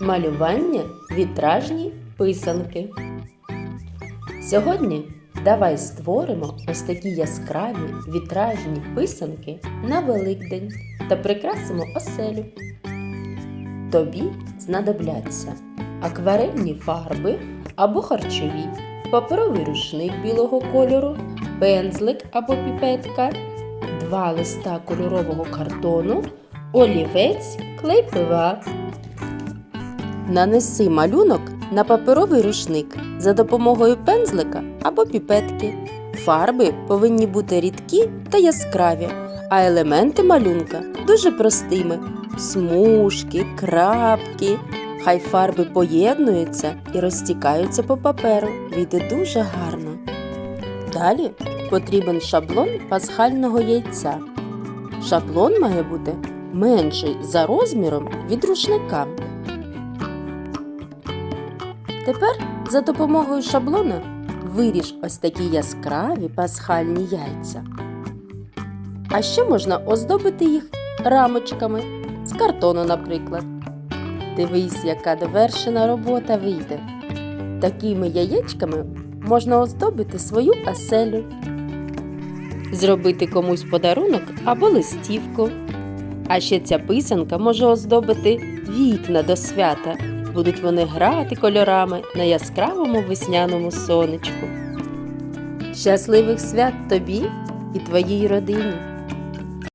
Малювання вітражні писанки. Сьогодні давай створимо ось такі яскраві вітражні писанки на Великдень та прикрасимо оселю. Тобі знадобляться акварельні фарби або харчові, паперовий рушник білого кольору, пензлик або піпетка, два листа кольорового картону, олівець, клей пива. Нанеси малюнок на паперовий рушник за допомогою пензлика або піпетки. Фарби повинні бути рідкі та яскраві, а елементи малюнка дуже простими: смужки, крапки. Хай фарби поєднуються і розтікаються по паперу. Вийде дуже гарно. Далі потрібен шаблон пасхального яйця. Шаблон має бути менший за розміром від рушника. Тепер за допомогою шаблона виріж ось такі яскраві пасхальні яйця. А ще можна оздобити їх рамочками з картону, наприклад. Дивись, яка довершена робота вийде. Такими яєчками можна оздобити свою оселю, зробити комусь подарунок або листівку. А ще ця писанка може оздобити вікна до свята. Будуть вони грати кольорами на яскравому весняному сонечку. Щасливих свят тобі і твоїй родині!